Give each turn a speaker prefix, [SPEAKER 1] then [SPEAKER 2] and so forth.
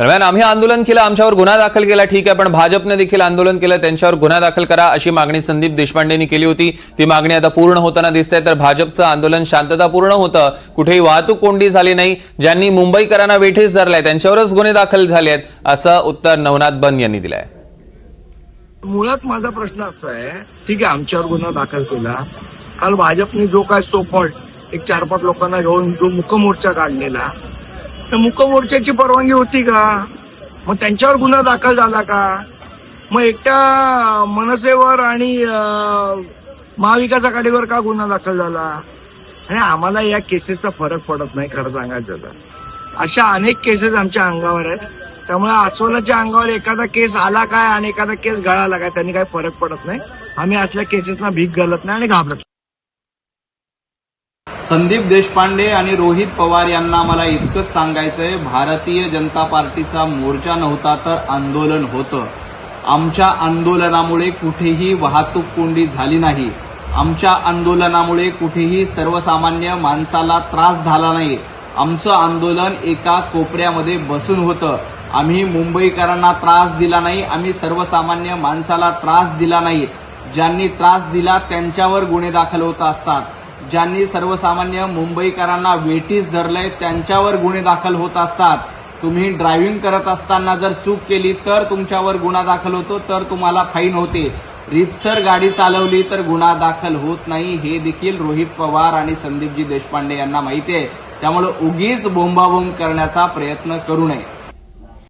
[SPEAKER 1] दरम्यान आम्ही आंदोलन केलं आमच्यावर गुन्हा दाखल केला ठीक आहे पण भाजपने देखील आंदोलन केलं त्यांच्यावर गुन्हा दाखल करा अशी मागणी संदीप देशपांडेंनी केली होती. ती मागणी आता पूर्ण होताना दिसते तर भाजपचं आंदोलन शांततापूर्ण होतं. कुठेही वाहतूक कोंडी झाली नाही ज्यांनी मुंबईकरांना वेठीस धरलाय त्यांच्यावरच गुन्हे दाखल झाले आहेत असं उत्तर नवनाथ बन यांनी दिलंय.
[SPEAKER 2] मुळात माझा प्रश्न असा आहे ठीक आहे आमच्यावर गुन्हा दाखल केला. काल भाजपने जो काय सोपट एक चार पाच लोकांना घेऊन जो मुकमोर्चा काढलेला तर मुकमोर्चाची परवानगी होती का? मग त्यांच्यावर गुन्हा दाखल झाला का? मग एकट्या मनसेवर आणि महाविकास आघाडीवर का गुन्हा दाखल झाला? आणि आम्हाला या केसेसचा फरक पडत नाही खरं सांगायचं तर. अशा अनेक केसेस आमच्या अंगावर आहेत. त्यामुळे अस्वलाच्या अंगावर एखादा केस आला काय आणि एखादा केस गळाला काय त्यांनी काही फरक पडत नाही. आम्ही असल्या केसेसना भीक घालत नाही आणि घाबरत
[SPEAKER 3] संदीप देशपांडे आणि रोहित पवार यांना मला इतकंच सांगायचंय भारतीय जनता पार्टीचा मोर्चा नव्हता तर आंदोलन होतं. आमच्या आंदोलनामुळे कुठेही वाहतूक कोंडी झाली नाही. आमच्या आंदोलनामुळे कुठेही सर्वसामान्य माणसाला त्रास झाला नाही. आमचं आंदोलन एका कोपऱ्यामध्ये बसून होतं. आम्ही मुंबईकरांना त्रास दिला नाही आम्ही सर्वसामान्य माणसाला त्रास दिला नाही. ज्यांनी त्रास दिला त्यांच्यावर गुन्हे दाखल होत असतात. ज्यांनी सर्वसामान्य मुंबईकरांना वेटीस धरलंय त्यांच्यावर गुन्हे दाखल होत असतात. तुम्ही ड्रायव्हिंग करत असताना जर चूक केली तर तुमच्यावर गुन्हा दाखल होतो तर तुम्हाला फाईन होते. रितसर गाडी चालवली तर गुन्हा दाखल होत नाही हे देखील रोहित पवार आणि संदीपजी देशपांडे यांना माहिती आहे. त्यामुळे उगीच बोंबाबोंब करण्याचा प्रयत्न करू नये.